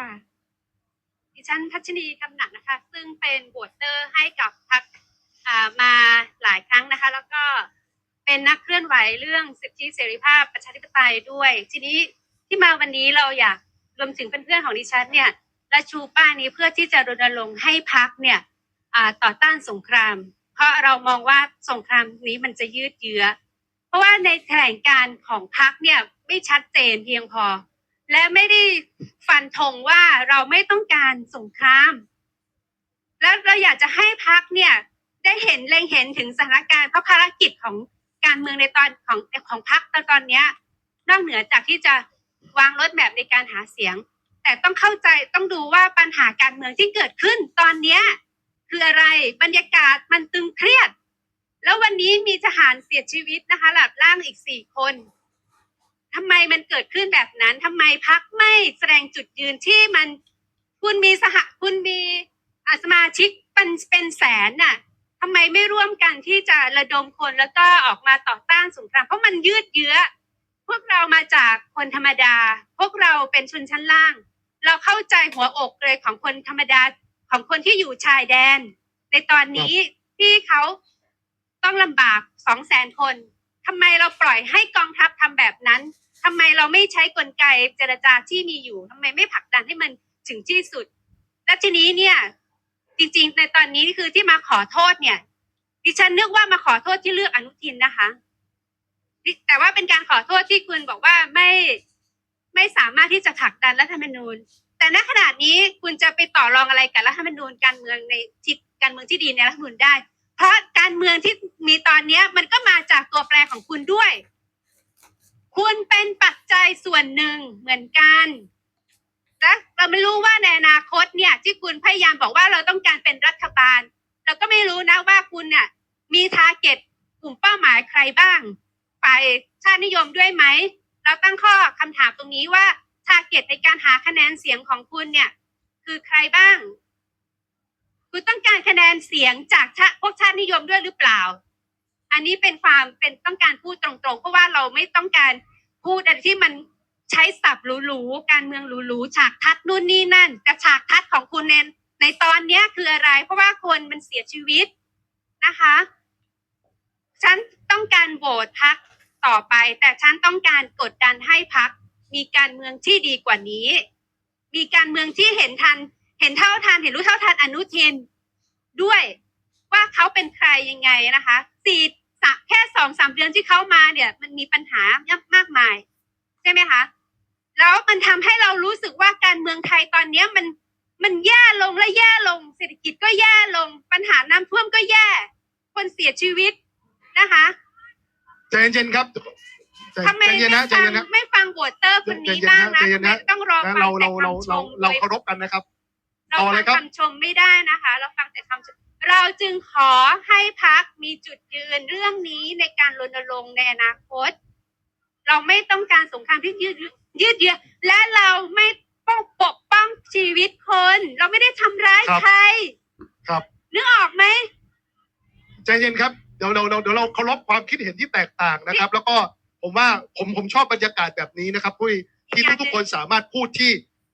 ค่ะ ดิฉันพัชนีคำหนักนะคะ ซึ่งเป็นโหวตเตอร์ให้กับพรรคมาหลายครั้งนะคะ แล้วก็เป็นนักเคลื่อนไหวเรื่องสิทธิเสรีภาพประชาธิปไตยด้วย ทีนี้ที่มาวันนี้เราอยากรวมถึงเพื่อนๆของดิฉันเนี่ยและชูป้ายนี้เพื่อที่จะรณรงค์ให้พักเนี่ยต่อต้านสงคราม เพราะเรามองว่าสงครามนี้มันจะยืดเยื้อ เพราะว่าในแถลงการของพักเนี่ยไม่ชัดเจนเพียงพอ และไม่ได้ฟันธงว่าเราไม่ต้องการสงคราม แล้วเราอยากจะให้พักเนี่ย ได้เห็นเล็งเห็นถึงสถานการณ์เพราะภารกิจของการเมืองในตอนของของพักตอนตอนเนี้ยนอกเหนือจากที่จะวางรถแมพในการหาเสียง แต่ต้องเข้าใจต้องดูว่าปัญหาการเมืองที่เกิดขึ้นตอนเนี้ยคืออะไรบรรยากาศมันตึงเครียด แล้ววันนี้มีทหารเสียชีวิตนะคะหลับล่างอีกสี่คน ทำไมมันเกิดขึ้นแบบนั้นทำไมพักไม่แสดงจุดยืนที่มันคุณมีสหคุณมีอาสมาชิกเป็นเป็นแสนน่ะทำไมไม่ร่วมกันที่จะระดมคนแล้วก็ออกมาต่อต้านสงครามเพราะมันยืดเยื้อ พวกเรามาจากคนธรรมดา พวกเราเป็นชนชั้นล่าง เราเข้าใจหัวอกเลยของคนธรรมดาของคนที่อยู่ชายแดน ในตอนนี้ที่เขาต้องลำบากสองแสนคน ทำไมเราปล่อยให้กองทัพทำแบบนั้นทำไมเราไม่ใช้กลไกเจรจาที่มีอยู่ทำไมไม่ผลักดันให้มันถึงที่สุด และทีนี้เนี่ย จริงๆ ในตอนนี้คือที่มาขอโทษเนี่ย ดิฉันนึกว่ามาขอโทษที่เลือกอนุทินนะคะ แต่ว่าเป็นการขอโทษที่คุณบอกว่าไม่ไม่สามารถที่จะผลักดันรัฐธรรมนูญ แต่ณขณะนี้คุณจะไปต่อรองอะไรกับรัฐธรรมนูญการเมืองในทิศการเมืองที่ดีในรัฐธรรมนูญได้ เพราะการเมืองที่ มีตอนเนี้ยมันก็มาจากตัวแปรของคุณด้วย คุณเป็นปัจจัยส่วนหนึ่งเหมือนกันและเราไม่รู้ว่าในอนาคตเนี่ยที่คุณพยายามบอกว่าเราต้องการเป็นรัฐบาล เราก็ไม่รู้นะว่าคุณเนี่ยมีทาร์เก็ตกลุ่มเป้าหมายใครบ้าง ฝ่ายชาตินิยมด้วยไหม เราตั้งข้อคำถามตรงนี้ว่าทาร์เก็ตในการหาคะแนนเสียงของคุณเนี่ย คือใครบ้าง คุณต้องการคะแนนเสียงจากพวกชาตินิยมด้วยหรือเปล่า อันนี้เป็นความเป็นต้องการพูดตรงๆ เพราะว่าเราไม่ต้องการพูดอะไรที่มันใช้ศัพท์หรูๆการเมืองหรูๆฉากทัดนู่นนี่นั่นแต่ฉากทัดของคุณเนนในตอนเนี้ยคืออะไร เพราะว่าคนมันเสียชีวิตนะคะ ฉันต้องการโหวตพักต่อไป แต่ฉันต้องการกดดันให้พักมีการเมืองที่ดีกว่านี้ มีการเมืองที่เห็นทัน เห็นเท่าทัน เห็นรู้เท่าทันอนุทินด้วยว่าเขาเป็นใครยังไงนะคะสี่ แค่สองสามเดือนที่เขามาเนี่ย มันมีปัญหามากมาย ใช่ไหมคะ แล้วมันทำให้เรารู้สึกว่าการเมืองไทยตอนเนี้ยมันมันแย่ลงและแย่ลง เศรษฐกิจก็แย่ลง ปัญหาน้ำท่วมก็แย่ คนเสียชีวิตนะคะใจเย็นๆครับใจทำไมใจเย็นไม่นะใจฟังเย็นนะไม่ฟังโหวตเตอร์คนนี้บ้างนะใจเย็ทำนไมนะต้องรอนะฟังเราแต่เราเราคำชเรามเราโดยเคารพกันนะครับ เราต่อเลฟัยงครับคำชมไม่ได้นะคะ เราฟังแต่คำชม เราจึงขอให้พักมีจุดยืนเรื่องนี้ในการรณรงค์ในอนาคต เราไม่ต้องการสงครามที่ยืดยืดเยื้อและเราไม่ป้องปกป้องชีวิตคน เราไม่ได้ทำร้ายครับ ใครครับนึกออกไหม ใจเย็นครับเดี๋ยวเราเราเดี๋ยวเราเคารพความคิดเห็นที่แตกต่างนะครับ แล้วก็ผมว่าผมผมชอบบรรยากาศแบบนี้นะครับพุ้ยที่ทุกๆคนสามารถพูดที่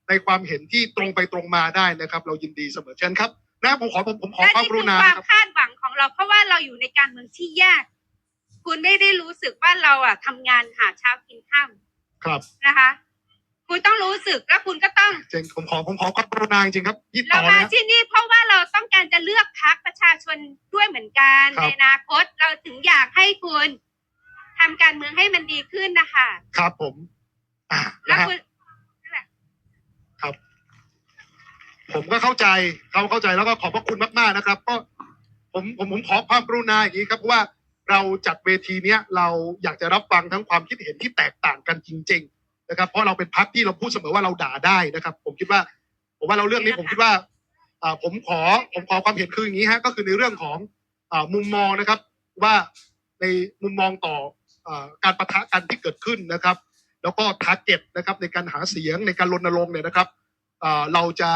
ในความเห็นที่ตรงไปตรงมาได้นะครับ เรายินดีเสมอเชิญครับ นะผมขอผมผมขอและความนี่กคืรุอณาควานะมครับ คาดหวังของเรา เพราะว่าเราอยู่ในการเมืองที่ยาก คุณไม่ได้รู้สึกว่าเราอะทำงานหาเช้ากินข้ามครับนะคะ คุณต้องรู้สึกแล้วคุณก็ต้อง เจนผมขอผมขอความกรุณาจริงๆครับยี่เราต่อมานะที่นี่เพราะว่าเราต้องการจะเลือกพักประชาชนด้วยเหมือนกันครับ ในอนาคตเราถึงอยากให้คุณทำการเมืองให้มันดีขึ้นนะคะ ครับผม อ่าแล้นะวฮะคุณ ผมก็เข้าใจเขาเข้าใจแล้วก็ขอบพระคุณมากๆนะครับ ก็ผมผมผมขอความกรุณาอย่างนี้ครับเพราะว่าเราจัดเวทีเนี้ยเราอยากจะรับฟังทั้งความคิดเห็นที่แตกต่างกันจริง ๆ นะครับ เพราะเราเป็นพักที่เราพูดเสมอว่าเราด่าได้นะครับ ผมคิดว่า ผมว่าเราเรื่องนี้ผมคิดว่าอ่าผมขอผมขอความเห็นคืออย่างนี้ฮะก็คือในเรื่องของอ่ามุมมองนะครับ ว่าในมุมมองต่ออาการประทะกันที่เกิดขึ้นนะครับ แล้วก็ทาร์เก็ตนะครับในการหาเสียงในการรณรงค์เนี่ยนะครับอ่าเราจะ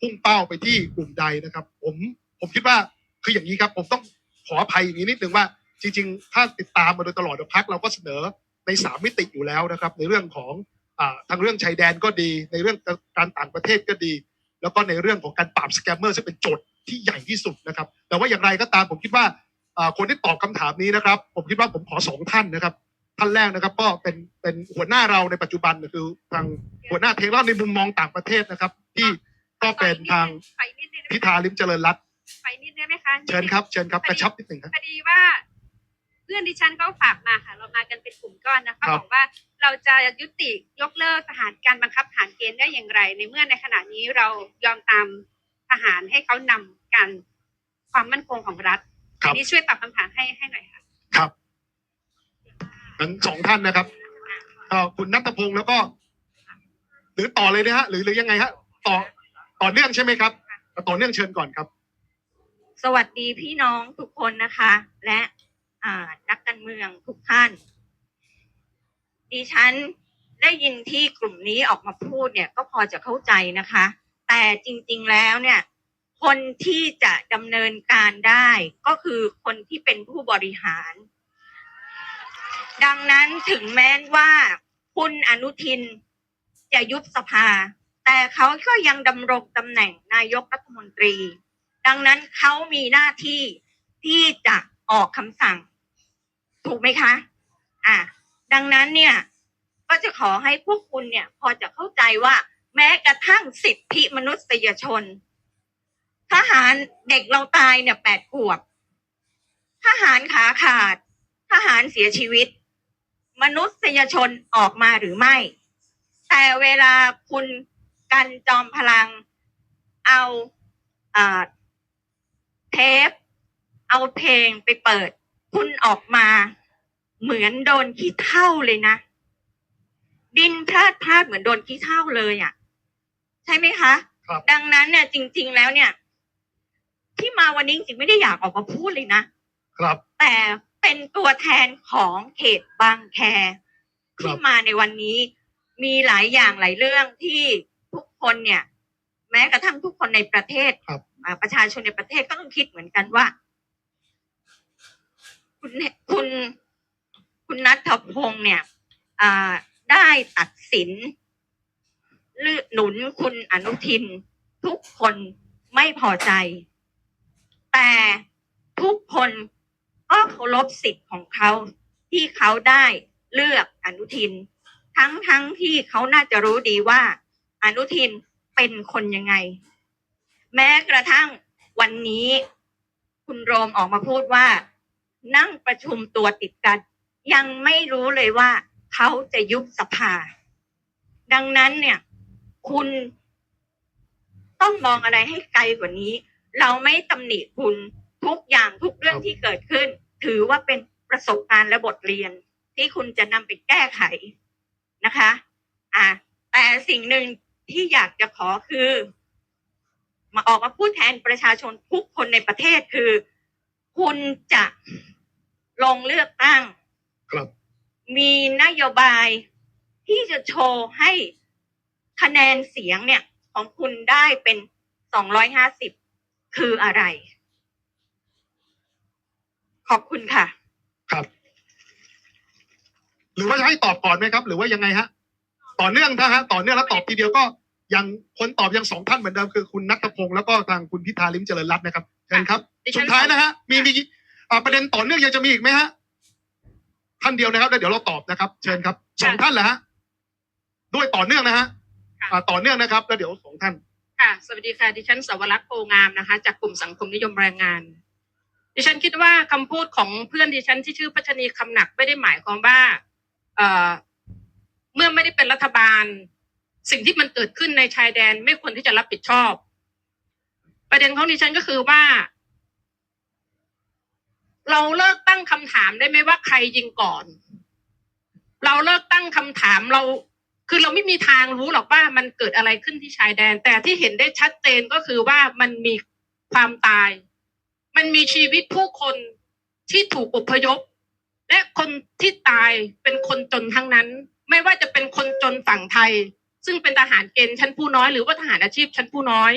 พุ่งเป้าไปที่กลุ่มใดนะครับ ผมผมคิดว่าคืออย่างนี้ครับ ผมต้องขออภัยอย่างนี้นิดนึงว่าจริง ๆ ถ้าติดตามมาโดยตลอดพักเราก็เสนอในสามมิติอยู่แล้วนะครับ ในเรื่องของอทางเรื่องชายแดนก็ดี ในเรื่องการต่างประเทศก็ดี แล้วก็ในเรื่องของการปราบสแกมเมอร์ซึ่งเป็นโจทย์ที่ใหญ่ที่สุดนะครับ แต่ว่าอย่างไรก็ตามผมคิดว่าคนที่ตอบคำถามนี้นะครับ ผมคิดว่าผมขอสองท่านนะครับ ท่านแรกนะครับ ก็เป็นเป็นหัวหน้าเราในปัจจุบันคือทางหัวหน้าเทคแล้วในมุมมองต่างประเทศนะครับ ที่ ก็เป็นทางไฟนิดนึงพิธาลิมเจริญรัตน์ไฟนิดได้ไหมคะเชิญครับ เชิญครับกระชับนิดหนึ่งครับ พอดีว่าเพื่อนดิฉันเขาฝากมาค่ะ เรามากันเป็นกลุ่มก้อนนะครัเขาบ บอกว่าเราจะยุติยกเลิกทหารการบังคับทหารเกณฑ์ได้อย่างไร ในเมื่อในขณะนี้เรายอมตามทหารให้เขานำการความมั่นคงของรัฐครัอับนนี้ช่วยตอบคำถามให้ให้หน่อยค่ะครับงั้นสองท่านนะครับก็คุณนัทพงศ์แล้วก็ หรือต่อเลยนะฮะ หรือหรือยังไงฮะ ต่อ ต่อเนื่องใช่ไหมครับ ต่อเนื่องเชิญก่อนครับ สวัสดีพี่น้องทุกคนนะคะ และนักการเมืองทุกท่าน ดิฉันได้ยินที่กลุ่มนี้ออกมาพูดเนี่ยก็พอจะเข้าใจนะคะ แต่จริงๆแล้วเนี่ย คนที่จะดำเนินการได้ก็คือคนที่เป็นผู้บริหาร ดังนั้นถึงแม้ว่าคุณอนุทินจะยุบสภา แต่เขาก็ยังดำรงตำแหน่งนายกรัฐมนตรี ดังนั้นเขามีหน้าที่ที่จะออกคำสั่ง ถูกไหมคะ อะ ดังนั้นเนี่ย ก็จะขอให้พวกคุณเนี่ย พอจะเข้าใจว่า แม้กระทั่งสิทธิมนุษยชน ทหารเด็กเราตายเนี่ยแปดขวบ ทหารขาขาด ทหารเสียชีวิต มนุษยชนออกมาหรือไม่ แต่เวลาคุณ กันจอมพลัง เอาอ่าเทป เอาเพลงไปเปิด คุณออกมา เหมือนโดนขี้เท่าเลยนะ ดินพลาดพลาดเหมือนโดนขี้เท่าเลยอะ ใช่ไหมคะครับดังนั้นเนี่ยจริง ๆ แล้วเนี่ย ที่มาวันนี้จริงๆไม่ได้อยากออกมาพูดเลยนะครับ แต่เป็นตัวแทนของเขตบางแคครับที่มาในวันนี้มีหลายอย่างหลายเรื่องที่ทุก คนเนี่ย แม้กระทั่งทุกคนในประเทศครับอ่าประชาชนในประเทศก็ต้องคิดเหมือนกันว่า คุณคุณคุณนัทพงศ์เนี่ย อ่าได้ตัดสินหรือหนุนคุณอนุทิน ทุกคนไม่พอใจ แต่ทุกคนก็เคารพสิทธิ์ของเขาที่เขาได้เลือกอนุทิน ทั้งทั้งที่เขาน่าจะรู้ดีว่า อนุทินเป็นคนยังไง แม้กระทั่งวันนี้ คุณโรมออกมาพูดว่า นั่งประชุมตัวติดกัน ยังไม่รู้เลยว่า เขาจะยุบสภา ดังนั้นเนี่ย คุณต้องมองอะไรให้ไกลกว่านี้ เราไม่ตำหนิคุณทุกอย่างทุกเรื่องที่เกิดขึ้น ถือว่าเป็นประสบการณ์และบทเรียน ที่คุณจะนำไปแก้ไขนะคะ อะแต่สิ่งหนึ่ง ที่อยากจะขอคือ มาออกมาพูดแทนประชาชนทุกคนในประเทศคือ คุณจะลงเลือกตั้ง ครับ มีนโยบายที่จะโชว์ให้คะแนนเสียงเนี่ย ของคุณได้เป็น250คืออะไร ขอบคุณค่ะ ครับ หรือว่าจะให้ตอบก่อนไหมครับ หรือว่ายังไงฮะ ต่อเนื่องนะฮะต่อเนื่องแล้วตอบทีเดียวก็ยังคนตอบยังสองท่านเหมือนเดิมคือคุณนัทพงศ์แล้วก็ทางคุณพิธาลิมเจริญรัตน์นะครับเชิญครับดิฉัสุนดท้ายนะฮะมีมีอ่าประเด็นต่อเนื่องยังจะมีอีกไหมฮะท่านเดียวนะครับแล้วเดี๋ยวเราตอบนะครับ เชิญครับสองท่านแหละฮะด้วยต่อเนื่องนะฮะอ่าต่อเนื่องนะครับ แล้วเดี๋ยวสองท่านค่ะสวัสดีค่ะดิฉันสวรักษ์โพงามนะคะ จากกลุ่มสังคมนิยมแรงงาน ดิฉันคิดว่าคำพูดของเพื่อนดิฉันที่ชื่อพัชนีคำหนักไม่ได้หมายความว่า เอ่อ เมื่อไม่ได้เป็นรัฐบาล สิ่งที่มันเกิดขึ้นในชายแดนไม่ควรที่จะรับผิดชอบ ประเด็นของดิฉันก็คือว่า เราเลิกตั้งคำถามได้ไหมว่าใครยิงก่อน เราเลิกตั้งคำถามเรา คือเราไม่มีทางรู้หรอกว่ามันเกิดอะไรขึ้นที่ชายแดน แต่ที่เห็นได้ชัดเจนก็คือว่ามันมีความตาย มันมีชีวิตผู้คนที่ถูกอพยพ และคนที่ตายเป็นคนจนทั้งนั้น ไม่ว่าจะเป็นคนจนฝั่งไทย ซึ่งเป็นทหารเกณฑ์ชั้นผู้น้อยหรือว่าทหารอาชีพชั้นผู้น้อย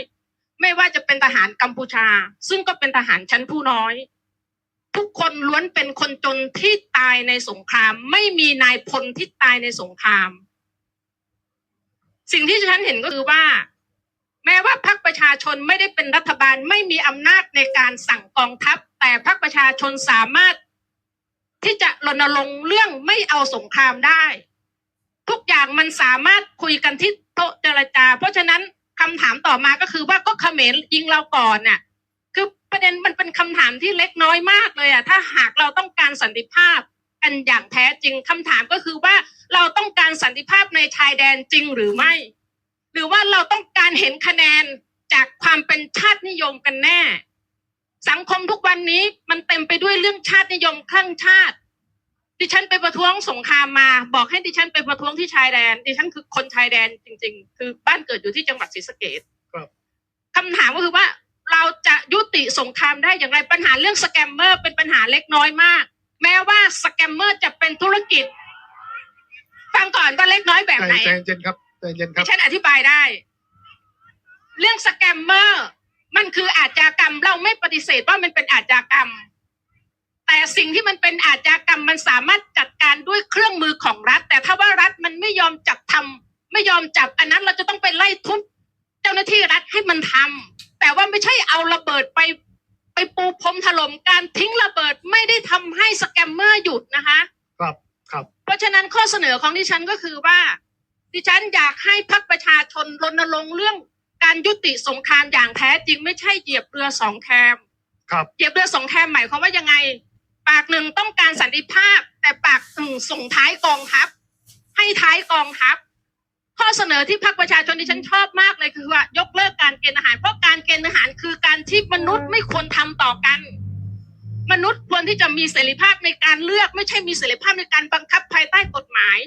ไม่ว่าจะเป็นทหารกัมพูชา ซึ่งก็เป็นทหารชั้นผู้น้อย ทุกคนล้วนเป็นคนจนที่ตายในสงคราม ไม่มีนายพลที่ตายในสงคราม สิ่งที่ฉันเห็นก็คือว่า แม้ว่าพรรคประชาชนไม่ได้เป็นรัฐบาลไม่มีอำนาจในการสั่งกองทัพ แต่พรรคประชาชนสามารถที่จะรณรงค์เรื่องไม่เอาสงครามได้ ทุกอย่างมันสามารถคุยกันที่โต๊ะเจรจา เพราะฉะนั้นคำถามต่อมาก็คือว่าก็เขมรยิงเราก่อนน่ะคือประเด็นมันเป็นคำถามที่เล็กน้อยมากเลยอะถ้าหากเราต้องการสันติภาพกันอย่างแท้จริงคำถามก็คือว่าเราต้องการสันติภาพในชายแดนจริงหรือไม่ หรือว่าเราต้องการเห็นคะแนนจากความเป็นชาตินิยมกันแน่ สังคมทุกวันนี้มันเต็มไปด้วยเรื่องชาตินิยมคลั่งชาติ ดิฉันไปประท้วงสงครามมา บอกให้ดิฉันไปประท้วงที่ชายแดน ดิฉันคือคนชายแดนจริง ๆ คือบ้านเกิดอยู่ที่จังหวัดศรีสะเกษครับคำถามก็คือว่าเราจะยุติสงครามได้อย่างไรปัญหาเรื่องสแกมเมอร์เป็นปัญหาเล็กน้อยมาก แม้ว่าสแกมเมอร์จะเป็นธุรกิจ ฟังก่อนว่าเล็กน้อยแบบใจไหนใจเย็นครับใจเย็นคดิรับฉันอธิบายได้ เรื่องสแกมเมอร์มันคืออาชญากรรม เราไม่ปฏิเสธว่ามันเป็นอาชญากรรม แต่สิ่งที่มันเป็นอาชญากรรมมันสามารถจัดการด้วยเครื่องมือของรัฐ แต่ถ้าว่ารัฐมันไม่ยอมจับทำไม่ยอมจับอันนั้นเราจะต้องไปไล่ทุบเจ้าหน้าที่รัฐให้มันทำแต่ว่าไม่ใช่เอาระเบิดไปไปปูพรมถล่มการทิ้งระเบิดไม่ได้ทำให้สแกมเมอร์หยุดนะคะ ครับครับ เพราะฉะนั้นข้อเสนอของดิฉันก็คือว่า ดิฉันอยากให้พรรคประชาชนรณรงค์เรื่องการยุติสงครามอย่างแท้จริงไม่ใช่เหยียบเรือสองแคมครับเหยียบเรือสองแคมหมายความว่ายังไง ปากหนึ่งต้องการสันติภาพ แต่ปากหนึ่งส่งท้ายกองทัพ ให้ท้ายกองทัพ ข้อเสนอที่พรรคประชาชนที่ฉันชอบมากเลยคือว่ายกเลิกการเกณฑ์ทหาร เพราะการเกณฑ์ทหารคือการที่มนุษย์ไม่ควรทำต่อกัน มนุษย์ควรที่จะมีเสรีภาพในการเลือกไม่ใช่มีเสรีภาพในการบังคับภายใต้กฎหมาย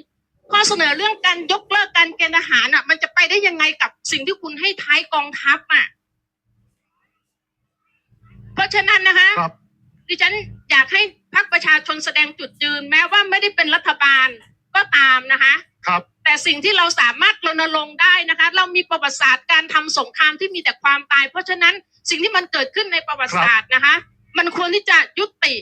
ข้อเสนอเรื่องการยกเลิกการเกณฑ์ทหารอะ มันจะไปได้ยังไงกับสิ่งที่คุณให้ท้ายกองทัพอะเพราะฉะนั้นนะคะครับดิฉัน อยากให้พรรคประชาชนแสดงจุดยืน แม้ว่าไม่ได้เป็นรัฐบาลก็ตามนะคะครับ แต่สิ่งที่เราสามารถรณรงค์ได้นะคะ เรามีประวัติศาสตร์การทำสงครามที่มีแต่ความตาย เพราะฉะนั้นสิ่งที่มันเกิดขึ้นในประวัติศาสตร์นะคะ มันควรที่จะยุติ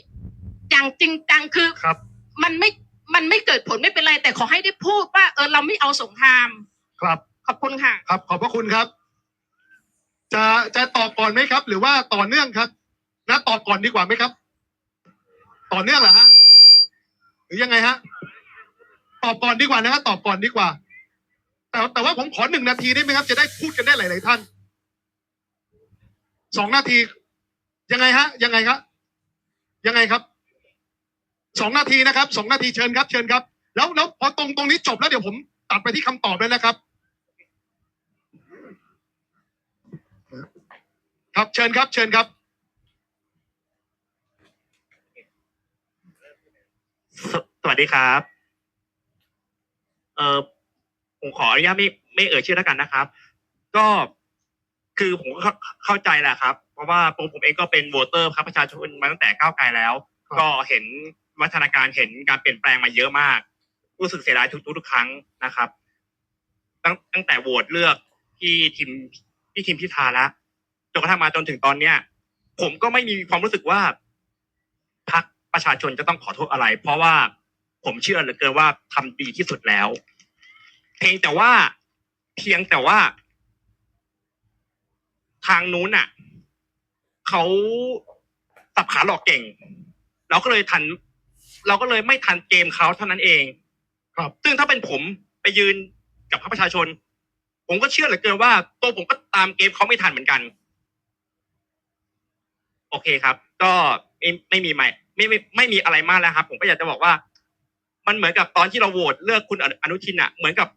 อย่างจริงจังคือครับ มันไม่มันไม่เกิดผลไม่เป็นไรแต่ขอให้ได้พูดว่า เออเราไม่เอาสงคราม ครับ ขอบคุณค่ะ ครับ ขอบพระคุณครับ จะจะตอบก่อนไหมครับ หรือว่าต่อเนื่องครับนะตอบก่อนดีกว่าไหมครับ ต่อเนื่องเหรอฮะหรือยังไงฮะตอบก่อนดีกว่านะฮะตอบก่อนดีกว่า แต่แต่ว่าผมขอหนึ่งนาทีได้ไหมครับ จะได้พูดกันได้หลายๆท่านสองนาที ยังไงฮะ ยังไงครับ ยังไงครับสองนาทีนะครับสองนาทีเชิญครับ เชิญครับ แล้วแล้วพอตรงตรงนี้จบแล้วเดี๋ยวผมตัดไปที่คำตอบเลยนะครับ ครับเชิญครับ เชิญครับ สสวัสดีครับเออผมขออนุญาตไม่ไม่เอ่ยชื่อแล้วกันนะครับ ก็คือผมก็เข้าเข้าใจแหละครับ เพราะว่าผมผมเองก็เป็นโหวตเตอร์พรรคประชาชนมาตั้งแต่ก้าวไกลแล้วครับก็เห็นวัฒนาการเห็นการเปลี่ยนแปลงมาเยอะมาก รู้สึกเสียดายทุกทุกๆครั้งนะครับ ตั้งตั้งแต่โหวตเลือกที่ทีมที่ทีมพิธาแล้วจนกระทั่งมาจนถึงตอนเนี้ย ผมก็ไม่มีความรู้สึกว่าพรรค ประชาชนจะต้องขอโทษอะไร เพราะว่าผมเชื่อเหลือเกินว่าทำดีที่สุดแล้ว เพียงแต่ว่าเพียงแต่ว่า ทางนู้นน่ะเขาสับขาหลอกเก่ง เราก็เลยทัน เราก็เลยไม่ทันเกมเขาเท่านั้นเอง ครับ ซึ่งถ้าเป็นผมไปยืนกับพรรคประชาชน ผมก็เชื่อเหลือเกินว่าตัวผมก็ตามเกมเขาไม่ทันเหมือนกัน โอเคครับ ก็ไม่ไม่มีไม่ไม่ไม่ไม่มีอะไรมากแล้วครับ ผมก็อยากจะบอกว่า มันเหมือนกับตอนที่เราโหวตเลือกคุณอนุทินอะเหมือนกับ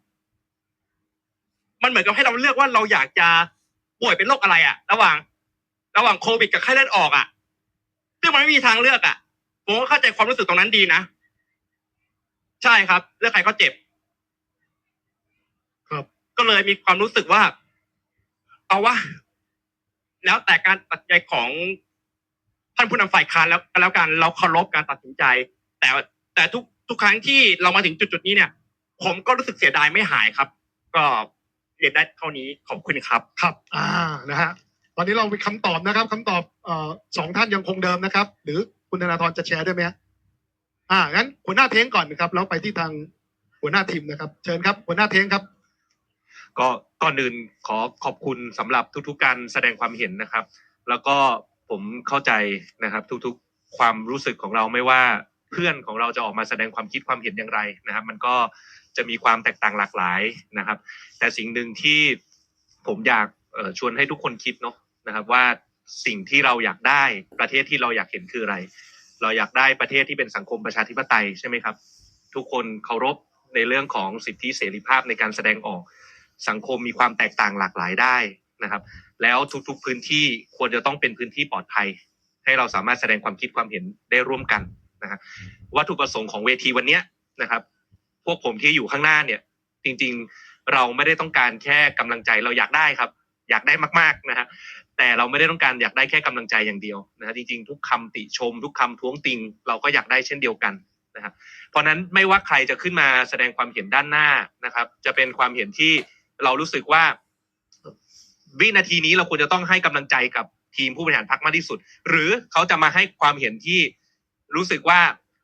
มันเหมือนกับให้เราเลือกว่าเราอยากจะป่วยเป็นโรคอะไรอะระหว่าง ระหว่างโควิดกับไข้เลือดออกอะซึ่งมันไม่มีทางเลือกอะผมก็เข้าใจความรู้สึกตรงนั้นดีนะ ใช่ครับ เลือกใครก็เจ็บ ครับ ก็เลยมีความรู้สึกว่า เอาว่าแล้วแต่การตัดใจของ ท่านผู้นำฝ่ายค้านแล้วก็แล้วกันเราเคารพการตัดสินใจ แต่แต่ทุกทุกครั้งที่เรามาถึงจุดจุดๆนี้เนี่ย ผมก็รู้สึกเสียดายไม่หายครับ ก็เรียนได้เท่านี้ขอบคุณครับครับ อ่านะฮะตอนนี้เรามีคำตอบนะครับคำตอบเอ่อสองท่านยังคงเดิมนะครับ หรือคุณธนาธรจะแชร์ด้วยไหมฮะอ่างั้นหัวหน้าเท้งก่อนนะครับแล้วไปที่ทางหัวหน้าทีมนะครับ เชิญครับหัวหน้าเท้งครับ ก็ก่อนอื่นขอขอบคุณสำหรับทุกๆการแสดงความเห็นนะครับ แล้วก็ ผมเข้าใจนะครับ ทุกๆความรู้สึกของเราไม่ว่าเพื่อนของเราจะออกมาแสดงความคิดความเห็นอย่างไรนะครับ มันก็จะมีความแตกต่างหลากหลายนะครับ แต่สิ่งหนึ่งที่ผมอยากชวนให้ทุกคนคิดเนาะนะครับว่าสิ่งที่เราอยากได้ประเทศที่เราอยากเห็นคืออะไร เราอยากได้ประเทศที่เป็นสังคมประชาธิปไตยใช่ไหมครับ ทุกคนเคารพในเรื่องของสิทธิเสรีภาพในการแสดงออกสังคมมีความแตกต่างหลากหลายได้ นะครับ แล้วทุกๆพื้นที่ควรจะต้องเป็นพื้นที่ปลอดภัย ให้เราสามารถแสดงความคิดความเห็นได้ร่วมกันนะฮะวัตถุประสงค์ของเวทีวันเนี้ยนะครับ พวกผมที่อยู่ข้างหน้าเนี่ย จริงๆเราไม่ได้ต้องการแค่กำลังใจเราอยากได้ครับ อยากได้มากๆนะฮะแต่เราไม่ได้ต้องการอยากได้แค่กำลังใจอย่างเดียวนะฮะจริงๆ ทุกคำติชม ทุกคำท้วงติง เราก็อยากได้เช่นเดียวกันนะครับเพราะฉะนั้นไม่ว่าใครจะขึ้นมาแสดงความเห็นด้านหน้านะครับ จะเป็นความเห็นที่เรารู้สึกว่า วินาทีนี้เราควรจะต้องให้กำลังใจกับทีมผู้บริหารพรรคมากที่สุด หรือเขาจะมาให้ความเห็นที่รู้สึกว่า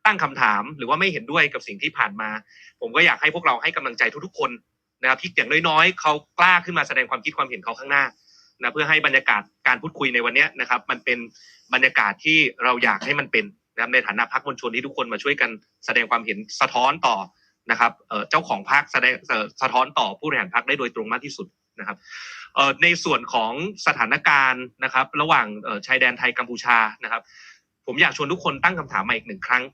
ตั้งคำถามหรือว่าไม่เห็นด้วยกับสิ่งที่ผ่านมา ผมก็อยากให้พวกเราให้กำลังใจทุกๆคนนะครับที่อย่างน้อยๆเขากล้าขึ้นมาแสดงความคิดความเห็นเขาข้างหน้านะเพื่อให้บรรยากาศการพูดคุยในวันนี้นะครับ มันเป็นบรรยากาศที่เราอยากให้มันเป็นนะครับในฐานะพรรคมวลชนที่ทุกคนมาช่วยกันแสดงความเห็นสะท้อนต่อนะครับเจ้าของพรรคแสดงสะท้อนต่อผู้บริหารพรรคได้โดยตรงมากที่สุด นะครับในส่วนของสถานการณ์นะครับ ระหว่างชายแดนไทยกัมพูชานะครับ ผมอยากชวนทุกคนตั้งคำถามมาอีกหนึ่งครั้ง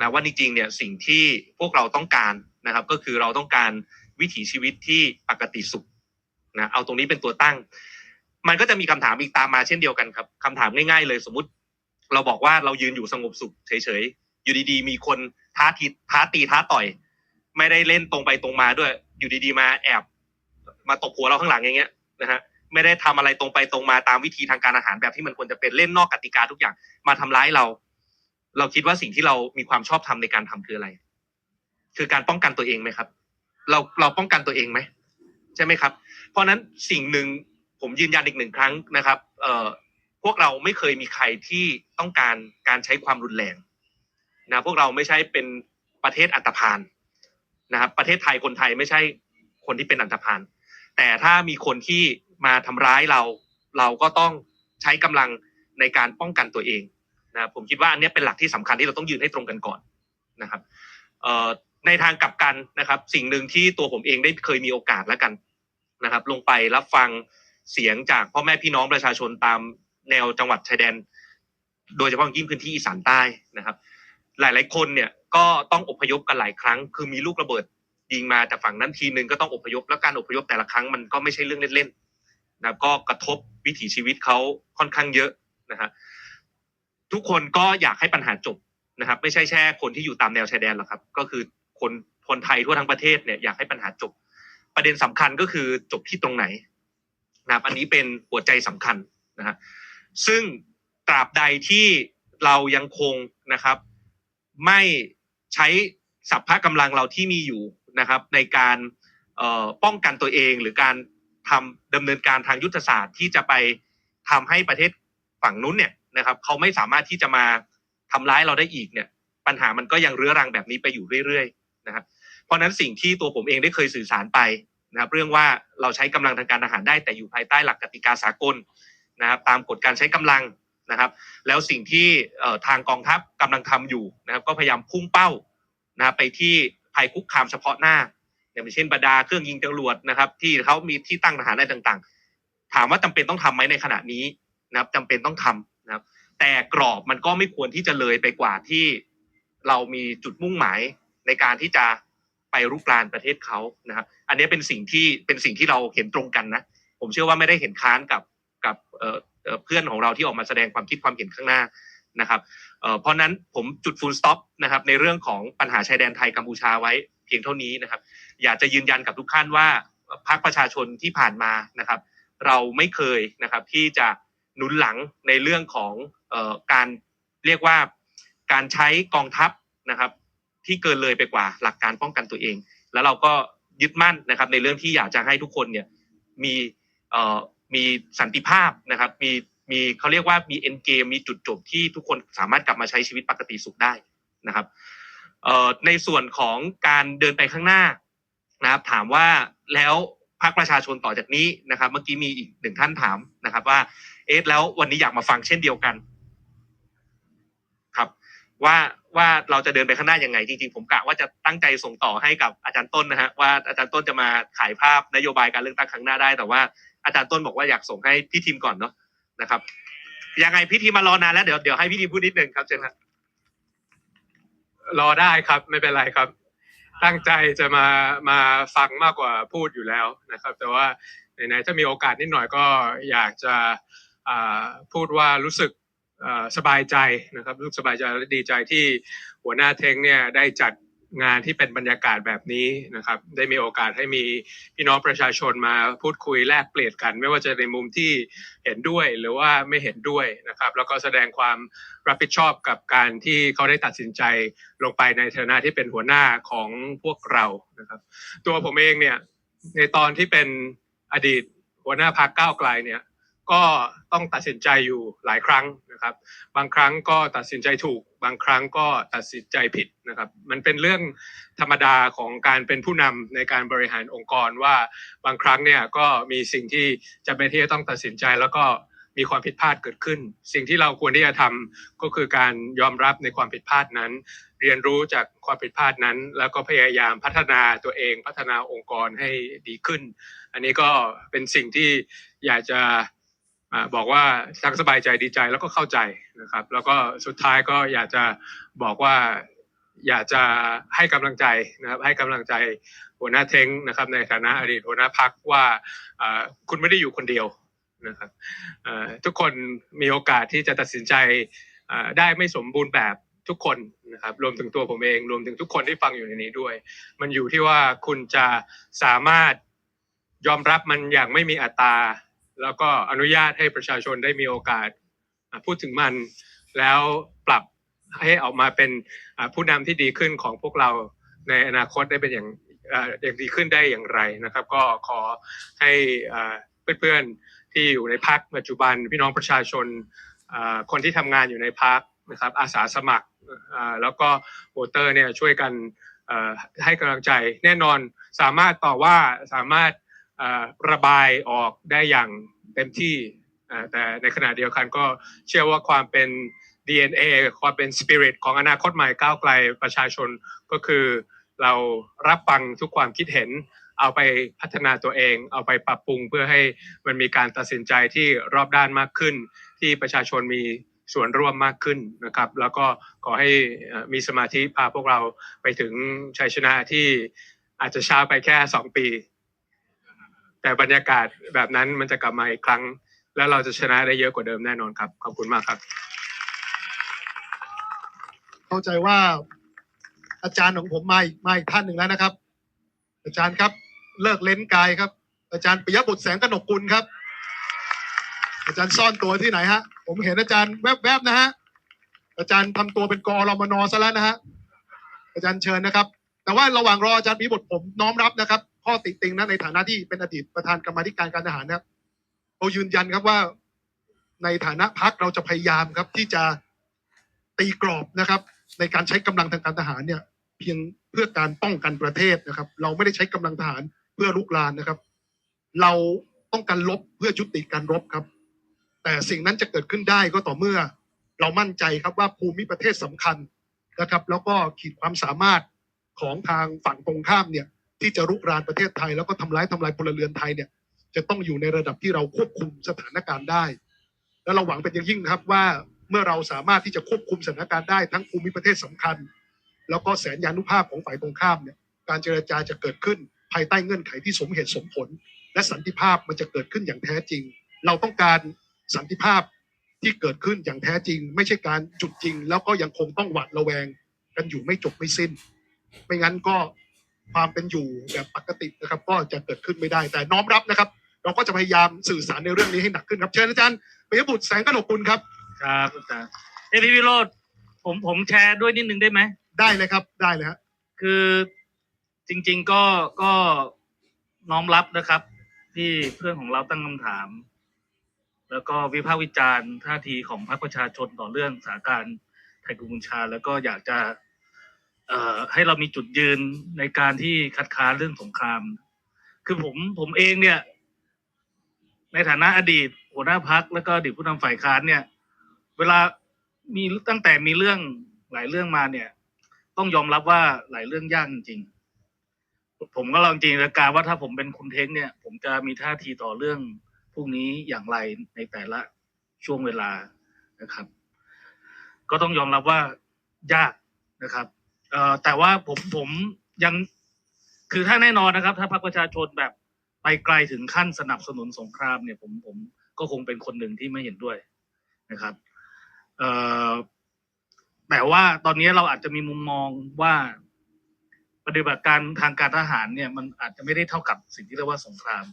นะว่าจริงๆเนี่ยสิ่งที่พวกเราต้องการนะครับ ก็คือเราต้องการวิถีชีวิตที่ปกติสุขนะเอาตรงนี้เป็นตัวตั้ง มันก็จะมีคำถามอีกตามมาเช่นเดียวกันครับคำถามง่ายๆ เลยสมมติ เราบอกว่าเรายืนอยู่สงบสุขเฉยๆอยู่ดีๆ มีคนท้าทีท้าตีท้าต่อย ไม่ได้เล่นตรงไปตรงมาด้วย อยู่ดีๆ มาแอบ มาตบหัวเราข้างหลังอย่างเงี้ยนะฮะไม่ได้ทำอะไรตรงไปตรงมาตามวิธีทางการอาหารแบบที่มันควรจะเป็นเล่นนอกกติกาทุกอย่างมาทำร้ายเรา เราคิดว่าสิ่งที่เรามีความชอบธรรมในการทำคืออะไร คือการป้องกันตัวเองไหมครับ เราเราป้องกันตัวเองไหมใช่ไหมครับ เพราะฉะนั้นสิ่งหนึ่งผมยืนยันอีกหนึ่งครั้งนะครับ เอ่อพวกเราไม่เคยมีใครที่ต้องการการใช้ความรุนแรงนะพวกเราไม่ใช่เป็นประเทศอันตพานนะครับ ประเทศไทยคนไทยไม่ใช่คนที่เป็นอันตพาน แต่ถ้ามีคนที่มาทำร้ายเรา เราก็ต้องใช้กำลังในการป้องกันตัวเองนะผมคิดว่าอันนี้เป็นหลักที่สำคัญที่เราต้องยืนให้ตรงกันก่อนนะครับในทางกลับกันนะครับ สิ่งหนึ่งที่ตัวผมเองได้เคยมีโอกาสแล้วกันนะครับ ลงไปรับฟังเสียงจากพ่อแม่พี่น้องประชาชนตามแนวจังหวัดชายแดน โดยเฉพาะยิ่งพื้นที่อีสานใต้นะครับ หลาย ๆ คนเนี่ยก็ต้องอพยพกันหลายครั้ง คือมีลูกระเบิด ยิงมาแต่ฝั่งนั้นทีนึงก็ต้องอพยพแล้วการอพยพแต่ละครั้งมันก็ไม่ใช่เรื่องเล่นๆนะก็กระทบวิถีชีวิตเขาค่อนข้างเยอะนะฮะทุกคนก็อยากให้ปัญหาจบนะครับ ไม่ใช่แค่คนที่อยู่ตามแนวชายแดนหรอกครับ ก็คือคนคนไทยทั่วทั้งประเทศเนี่ยอยากให้ปัญหาจบ ประเด็นสำคัญก็คือจบที่ตรงไหนนะครับ อันนี้เป็นหัวใจสำคัญนะฮะซึ่งตราบใดที่เรายังคงนะครับ ไม่ใช้สัพพะกำลังเราที่มีอยู่ นะครับในการป้องกันตัวเองหรือการทำดำเนินการทางยุทธศาสตร์ที่จะไปทำให้ประเทศฝั่งนู้นเนี่ยนะครับเขาไม่สามารถที่จะมาทำร้ายเราได้อีกเนี่ยปัญหามันก็ยังเรื้อรังแบบนี้ไปอยู่เรื่อยๆนะครับเพราะฉะนั้นสิ่งที่ตัวผมเองได้เคยสื่อสารไปนะครับเรื่องว่าเราใช้กำลังทางการทหารได้แต่อยู่ภายใต้หลักกติกาสากลนะครับตามกฎการใช้กำลังนะครับ แล้วสิ่งที่ทางกองทัพกำลังทำอยู่นะครับก็พยายามพุ่งเป้านะครับไปที่ ภัยคุกคามเฉพาะหน้าอย่างเช่นบรรดาเครื่องยิงจรวดนะครับ ที่เขามีที่ตั้งทหารอะไรต่างๆ ถามว่าจำเป็นต้องทำไหมในขณะนี้นะครับจำเป็นต้องทำนะครับ แต่กรอบมันก็ไม่ควรที่จะเลยไปกว่าที่เรามีจุดมุ่งหมายในการที่จะไปรุกรานประเทศเขานะครับ อันนี้เป็นสิ่งที่เป็นสิ่งที่เราเห็นตรงกันนะ ผมเชื่อว่าไม่ได้เห็นค้านกับกับเเเพื่อนของเราที่ออกมาแสดงความคิดความเห็นข้างหน้านะครับ เพราะนั้นผมจุดฟูลสต็อปนะครับในเรื่องของปัญหาชายแดนไทยกัมพูชาไว้เพียงเท่านี้นะครับ อยากจะยืนยันกับทุกท่านว่าพรรคประชาชนที่ผ่านมานะครับ เราไม่เคยนะครับที่จะหนุนหลังในเรื่องของออการเรียกว่าการใช้กองทัพนะครับ ที่เกินเลยไปกว่าหลักการป้องกันตัวเอง แล้วเราก็ยึดมั่นนะครับ ในเรื่องที่อยากจะให้ทุกคนเนี่ยมีมีสันติภาพนะครับ มี มีเขาเรียกว่ามีเอ็นเกมมีจุดจบที่ทุกคนสามารถกลับมาใช้ชีวิตปกติสุขได้นะครับในส่วนของการเดินไปข้างหน้านะครับ ถามว่าแล้วภาคประชาชนต่อจากนี้นะครับ เมื่อกี้มีอีกหนึ่งท่านถามนะครับ ว่า เอ๊ะแล้ววันนี้อยากมาฟังเช่นเดียวกัน ครับ ว่าว่าเราจะเดินไปข้างหน้ายังไง จริงๆผมกะว่าจะตั้งใจส่งต่อให้กับอาจารย์ต้นนะฮะว่าอาจารย์ต้นจะมาขายภาพนโยบายการเลือกตั้งครั้งหน้าได้ แต่ว่าอาจารย์ต้นบอกว่าอยากส่งให้พี่ทีมก่อนเนาะ นะครับยังไงพี่ทีมารอนานแล้วเดี๋ยวเดี๋ยวให้พี่ทีพูดนิดนึงครับเชิญครับรอได้ครับไม่เป็นไรครับ ตั้งใจจะมามาฟังมากกว่าพูดอยู่แล้วนะครับ แต่ว่าไหนๆถ้ามีโอกาสนิดหน่อยก็อยากจะพูดว่ารู้สึกสบายใจนะครับรู้สึกสบายใจและดีใจที่หัวหน้าเทงเนี่ยได้จัด งานที่เป็นบรรยากาศแบบนี้นะครับ ได้มีโอกาสให้มีพี่น้องประชาชนมาพูดคุยแลกเปลี่ยนกัน ไม่ว่าจะในมุมที่เห็นด้วยหรือว่าไม่เห็นด้วยนะครับ แล้วก็แสดงความรับผิดชอบกับการที่เขาได้ตัดสินใจลงไปในฐานะที่เป็นหัวหน้าของพวกเรานะครับ ตัวผมเองเนี่ยในตอนที่เป็นอดีตหัวหน้าพรรคก้าวไกลเนี่ย ก็ต้องตัดสินใจอยู่หลายครั้งนะครับ บางครั้งก็ตัดสินใจถูก บางครั้งก็ตัดสินใจผิดนะครับ มันเป็นเรื่องธรรมดาของการเป็นผู้นำในการบริหารองค์กรว่าบางครั้งเนี่ยก็มีสิ่งที่จำเป็นที่จะต้องตัดสินใจแล้วก็มีความผิดพลาดเกิดขึ้น สิ่งที่เราควรที่จะทำก็คือการยอมรับในความผิดพลาดนั้น เรียนรู้จากความผิดพลาดนั้น แล้วก็พยายามพัฒนาตัวเองพัฒนาองค์กรให้ดีขึ้น อันนี้ก็เป็นสิ่งที่อยากจะ บอกว่าทั้งสบายใจดีใจแล้วก็เข้าใจนะครับ แล้วก็สุดท้ายก็อยากจะบอกว่าอยากจะให้กำลังใจนะครับให้กำลังใจหัวหน้าเท้งนะครับ ในฐานะอดีตหัวหน้าพักว่าคุณไม่ได้อยู่คนเดียวนะครับทุกคนมีโอกาสที่จะตัดสินใจได้ไม่สมบูรณ์แบบทุกคนนะครับรวมถึงตัวผมเองรวมถึงทุกคนที่ฟังอยู่ในนี้ด้วย มันอยู่ที่ว่าคุณจะสามารถยอมรับมันอย่างไม่มีอัตรา แล้วก็อนุญาตให้ประชาชนได้มีโอกาสพูดถึงมัน แล้วปรับให้ออกมาเป็นผู้นำที่ดีขึ้นของพวกเราในอนาคตได้เป็นอย่างอย่างดีขึ้นได้อย่างไรนะครับ ก็ขอให้เพื่อนๆที่อยู่ในพักปัจจุบันพี่น้องประชาชนคนที่ทำงานอยู่ในพักนะครับอาสาสมัครแล้วก็โวเตอร์เนี่ยช่วยกันให้กำลังใจแน่นอนสามารถต่อว่าสามารถ ระบายออกได้อย่างเต็มที่แต่ในขณะเดียวกันก็เชื่อว่าความเป็น DNA ความเป็น Spirit ของอนาคตใหม่ก้าวไกลประชาชนก็คือ เรารับฟังทุกความคิดเห็น เอาไปพัฒนาตัวเอง เอาไปปรับปรุงเพื่อให้มันมีการตัดสินใจที่รอบด้านมากขึ้น ที่ประชาชนมีส่วนร่วมมากขึ้นนะครับ แล้วก็ขอให้มีสมาธิพาพวกเราไปถึงชัยชนะที่อาจจะช้าไปแค่สองปี แต่บรรยากาศแบบนั้นมันจะกลับมาอีกครั้ง แล้วเราจะชนะได้เยอะกว่าเดิมแน่นอนครับ ขอบคุณมากครับ เข้าใจว่าอาจารย์ของผมมาอีกมาอีกท่านหนึ่งแล้วนะครับ อาจารย์ครับเลิกเล้นกายครับ อาจารย์ปิยบุตรแสงกนกกุลครับ อาจารย์ซ่อนตัวที่ไหนฮะ ผมเห็นอาจารย์แวบๆนะฮะอาจารย์ทำตัวเป็นกอรมนซะแล้วนะฮะอาจารย์เชิญนะครับ แต่ว่าระหว่างรออาจารย์ปิยบุตรผมน้อมรับนะครับ ข้อติติงนะในฐานะที่เป็นอดีตประธานกรรมธิการการทหารนะครับเรายืนยันครับว่าในฐานะพักเราจะพยายามครับ ที่จะตีกรอบนะครับ ในการใช้กำลังทางการทหารเนี่ย เพียงเพื่อการป้องกันประเทศนะครับ เราไม่ได้ใช้กำลังทหารเพื่อลุกลานนะครับ เราต้องการลบเพื่อยุติการรบครับ แต่สิ่งนั้นจะเกิดขึ้นได้ก็ต่อเมื่อ เรามั่นใจครับว่าภูมิประเทศสำคัญนะครับ แล้วก็ขีดความสามารถของทางฝั่งตรงข้ามเนี่ย ที่จะรุกรานประเทศไทย แล้วก็ทำร้ายทำลายพลเรือนไทยเนี่ย จะต้องอยู่ในระดับที่เราควบคุมสถานการณ์ได้ และเราหวังเป็นอย่างยิ่งครับว่าเมื่อเราสามารถที่จะควบคุมสถานการณ์ได้ทั้งภูมิประเทศสำคัญ แล้วก็แสนยานุภาพของฝ่ายตรงข้ามเนี่ยการเจรจาจะเกิดขึ้นภายใต้เงื่อนไขที่สมเหตุสมผล และสันติภาพมันจะเกิดขึ้นอย่างแท้จริง เราต้องการสันติภาพที่เกิดขึ้นอย่างแท้จริง ไม่ใช่การจุดจริง แล้วก็ยังคงต้องหวาดระแวงกันอยู่ไม่จบไม่สิ้น ไม่งั้นก็ ความเป็นอยู่แบบปกตินะครับ ก็จะเกิดขึ้นไม่ได้แต่น้อมรับนะครับ เราก็จะพยายามสื่อสารในเรื่องนี้ให้หนักขึ้นครับเชิญอาจารย์ปิยบุตรแสงกนกกุลครับครับอาจารย์เอยพี่วิโรธผมผมแชร์ด้วยนิดนึงได้ไหม ได้เลยครับได้เลยฮะคือจริง ๆก็ก็น้อมรับนะครับ ที่เพื่อนของเราตั้งคำถาม แล้วก็วิพากษ์วิจารณ์ท่าทีของพรรคประชาชนต่อเรื่องสถานการณ์ไทยกัมพูชา แล้วก็อยากจะเอ่อ ให้เรามีจุดยืนในการที่คัดค้านเรื่องสงคราม คือผมผมเองเนี่ย ในฐานะอดีต หัวหน้าพักแล้วก็อดีตผู้นำฝ่ายค้านเนี่ย เวลามีตั้งแต่มีเรื่องหลายเรื่องมาเนี่ย ต้องยอมรับว่าหลายเรื่องยากจริงผมก็ลองจินตนาการว่าถ้าผมเป็นคุณเทงเนี่ย ผมจะมีท่าทีต่อเรื่องพวกนี้อย่างไรในแต่ละช่วงเวลานะครับ ก็ต้องยอมรับว่ายากนะครับ เอ่อแต่ว่าผมผมยังคือถ้าแน่นอนนะครับ ถ้าพรรคประชาชนแบบไปไกลถึงขั้นสนับสนุนสงครามเนี่ย ผมผมก็คงเป็นคนหนึ่งที่ไม่เห็นด้วยนะครับ เอ่อแต่ว่าตอนนี้เราอาจจะมีมุมมองว่าปฏิบัติการทางการทหารเนี่ย มันอาจจะไม่ได้เท่ากับสิ่งที่เรียกว่าสงคราม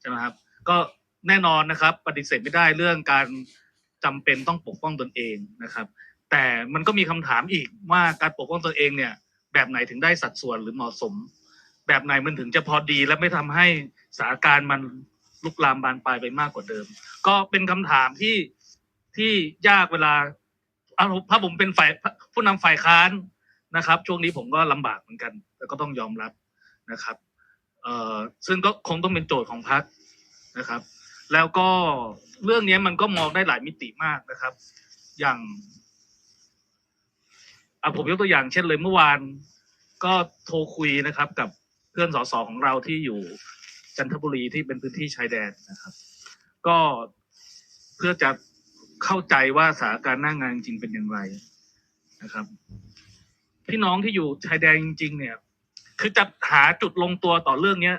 ใช่ไหมครับ ก็แน่นอนนะครับ ปฏิเสธไม่ได้เรื่องการจำเป็นต้องปกป้องตนเองนะครับ แต่มันก็มีคำถามอีกว่าการปกป้องตนเองเนี่ย แบบไหนถึงได้สัดส่วนหรือเหมาะสม แบบไหนมันถึงจะพอดีและไม่ทำให้สถานการณ์มันลุกลามบานปลายไปมากกว่าเดิม ก็เป็นคำถามที่ที่ยากเวลาเอาถ้าผมเป็นฝ่ายผู้นำฝ่ายค้านนะครับ ช่วงนี้ผมก็ลำบากเหมือนกัน แต่ก็ต้องยอมรับนะครับเอ่อซึ่งก็คงต้องเป็นโจทย์ของพรรคนะครับ แล้วก็เรื่องนี้มันก็มองได้หลายมิติมากนะครับ อย่าง อะผมยกตัวอย่างเช่นเลยเมื่อวาน ก็โทรคุยนะครับ กับเพื่อนสสของเราที่อยู่จันทบุรีที่เป็นพื้นที่ชายแดนนะครับ ก็เพื่อจะเข้าใจว่าสถานการณ์หน้างานจริงๆเป็นอย่างไรนะครับ พี่น้องที่อยู่ชายแดนจริง ๆ เนี่ย คือจะหาจุดลงตัวต่อเรื่องเนี้ย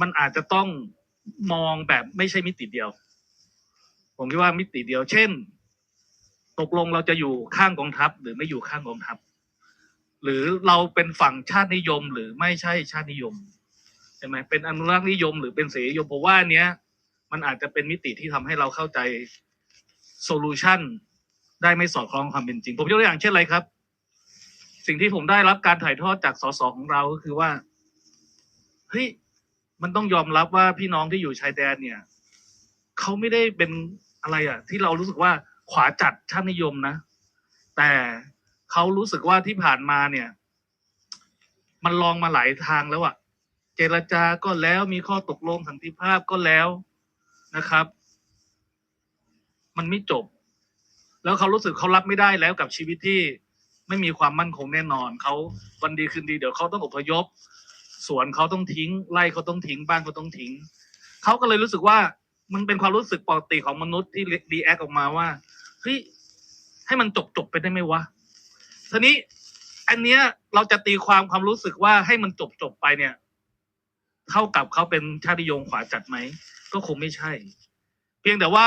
มันอาจจะต้องมองแบบไม่ใช่มิติเดียว ผมคิดว่ามิติเดียว เช่น ตกลงเราจะอยู่ข้างกองทัพ หรือไม่อยู่ข้างกองทัพ หรือเราเป็นฝั่งชาตินิยม หรือไม่ใช่ชาตินิยมใช่ไหมเป็นอนุรักษ์นิยม หรือเป็นเสรีนิยมผมว่าอันเนี้ย มันอาจจะเป็นมิติที่ทำให้เราเข้าใจโซลูชันได้ไม่สอดคล้องความเป็นจริง ผมยกตัวอย่างเช่นอะไรครับ สิ่งที่ผมได้รับการถ่ายทอดจากสสของเราก็คือว่าเฮ้ยมันต้องยอมรับว่าพี่น้องที่อยู่ชายแดนเนี่ยเขาไม่ได้เป็นอะไรอะ ที่เรารู้สึกว่า ขวาจัดชาตินิยมนะ แต่เขารู้สึกว่าที่ผ่านมาเนี่ย มันลองมาหลายทางแล้วอะเจรจาก็แล้วมีข้อตกลงสันติภาพก็แล้วนะครับ มันไม่จบ แล้วเขารู้สึกเขารับไม่ได้แล้วกับชีวิตที่ไม่มีความมั่นคงแน่นอนเขาวันดีคืนดีเดี๋ยวเขาต้องอพยพสวนเขาต้องทิ้งไร่เขาต้องทิ้งบ้านเขาต้องทิ้งเขาก็เลยรู้สึกว่ามันเป็นความรู้สึกปกติของมนุษย์ที่รีแอคออกมาว่า เฮ้ยให้มันจบจบไปได้ไหมวะทีนี้ อันเนี้ยเราจะตีความความรู้สึกว่าให้มันจบจบไปเนี่ย เท่ากับเขาเป็นชาติยมขวาจัดไหมก็คงไม่ใช่ เพียงแต่ว่า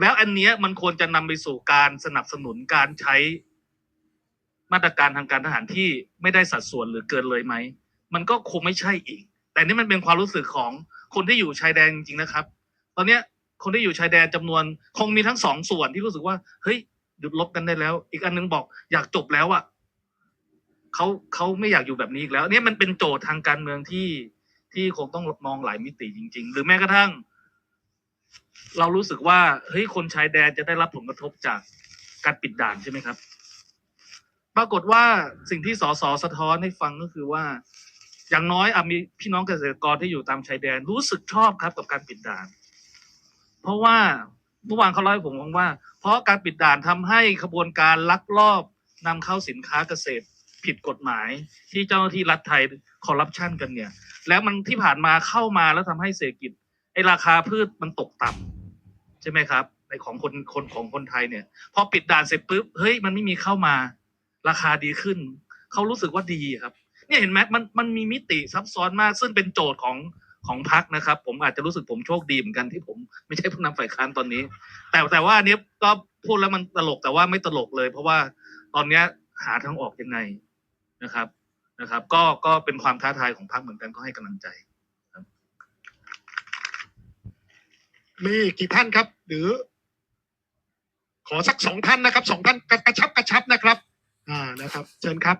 แล้วอันเนี้ยมันควรจะนำไปสู่การสนับสนุนการใช้มาตรการทางการทหารที่ไม่ได้สัดส่วนหรือเกินเลยไหม มันก็คงไม่ใช่อีก แต่นี่มันเป็นความรู้สึกของคนที่อยู่ชายแดนจริงๆนะครับ ตอนเนี้ย คนที่อยู่ชายแดนจำนวน คงมีทั้งสองส่วนที่รู้สึกว่า เฮ้ยหยุดลบกันได้แล้ว อีกอันนึงบอกอยากจบแล้วอะเขาเขาไม่อยากอยู่แบบนี้อีกแล้วเนี่ยมันเป็นโจทย์ทางการเมืองที่ที่คงต้องมองหลายมิติจริง ๆ หรือแม้กระทั่ง เรารู้สึกว่าเฮ้ยคนชายแดนจะได้รับผลกระทบจากการปิดด่านใช่ไหมครับ ปรากฏว่าสิ่งที่สสสะท้อนให้ฟังก็คือว่า อย่างน้อยอมีพี่น้องเกษตรกรที่อยู่ตามชายแดนรู้สึกชอบครับกับการปิดด่าน ราะว่าเมื่อวานเขาเล่าให้ผมฟังว่า เพราะการปิดด่านทำให้ขบวนการลักลอบนำเข้าสินค้าเกษตรผิดกฎหมาย ที่เจ้าหน้าที่รัฐไทยคอร์รัปชันกันเนี่ย แล้วมันที่ผ่านมาเข้ามาแล้วทำให้เศรษฐกิจไอ้ราคาพืชมันตกต่ำใช่ไหมครับ ในของคนคนของคนไทยเนี่ย พอปิดด่านเสร็จปุ๊บเฮ้ยมันไม่มีเข้ามา ราคาดีขึ้นเขารู้สึกว่าดีครับ เนี่ยเห็นไหมมันมันมีมิติซับซ้อนมากซึ่งเป็นโจทย์ของ ของพักนะครับ ผมอาจจะรู้สึกผมโชคดีเหมือนกันที่ผมไม่ใช่ผู้นำฝ่ายค้านตอนนี้ แต่แต่ว่าอันนี้ก็พูดแล้วมันตลกแต่ว่าไม่ตลกเลย เพราะว่าตอนเนี้ยหาทางออกยังไงนะครับนะครับ ก็ก็เป็นความท้าทายของพักเหมือนกันก็ให้กำลังใจมีกี่ท่านครับ หรือ ขอสักสองท่านนะครับสองท่านกระชับกระชับนะครับ อ่านะครับ เชิญครับ